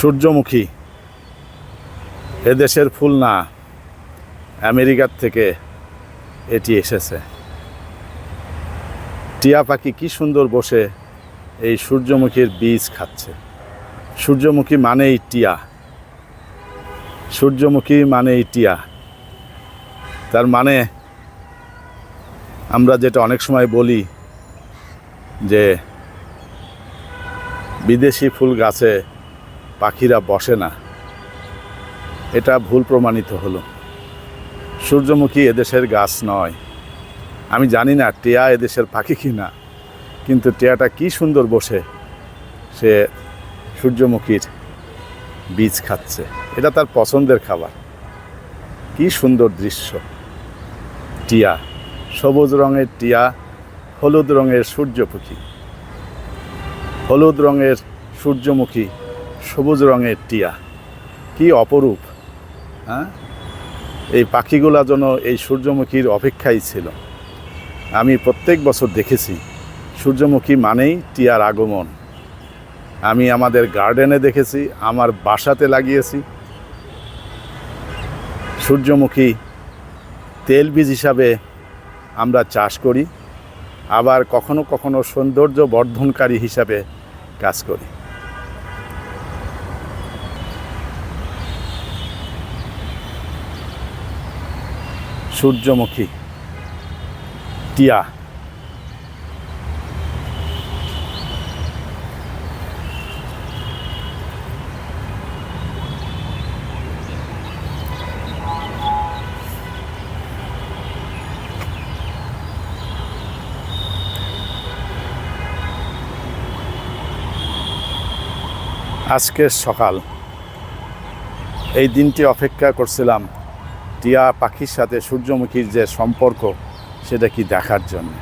সূর্যমুখী। এদেশের ফুল না, আমেরিকার থেকে এটি এসেছে। টিয়া পাখি কি সুন্দর বসে এই সূর্যমুখীর বীজ খাচ্ছে। সূর্যমুখী মানেই টিয়া। সূর্যমুখী মানেই টিয়া। তার মানে আমরা যেটা অনেক সময় বলি যে বিদেশি ফুল গাছে পাখিরা বসে না। এটা ভুল প্রমাণিত হলো। সূর্যমুখী এদেশের গাছ নয়। আমি জানি না টিয়া এদেশের পাখি কি না কিন্তু টিয়াটা কি সুন্দর বসে, সে সূর্যমুখীর বীজ খাচ্ছে। এটা তার পছন্দের খাবার। কি সুন্দর দৃশ্য। টিয়া, সবুজ রঙের টিয়া, হলুদ রঙের সূর্যমুখী। হলুদ রঙের সূর্যমুখী সবুজ রঙের টিয়া। কি অপরূপ হ্যাঁ? এই পাখিগুলা যেন এই সূর্যমুখীর অপেক্ষাই ছিল। আমি প্রত্যেক বছর দেখেছি, সূর্যমুখী মানেই টিয়ার আগমন। আমি আমাদের গার্ডেনে দেখেছি, আমার বাসাতে লাগিয়েছি। সূর্যমুখী তেল বীজ হিসাবে আমরা চাষ করি, আবার কখনো কখনো সৌন্দর্য বর্ধনকারী হিসাবে কাজ করি। সূর্যমুখী। টিয়া। আজকের সকাল। এই দিনটি অপেক্ষা করছিলাম টিয়া পাখির সাথে সূর্যমুখীর যে সম্পর্ক সেটা কি দেখার জন্য?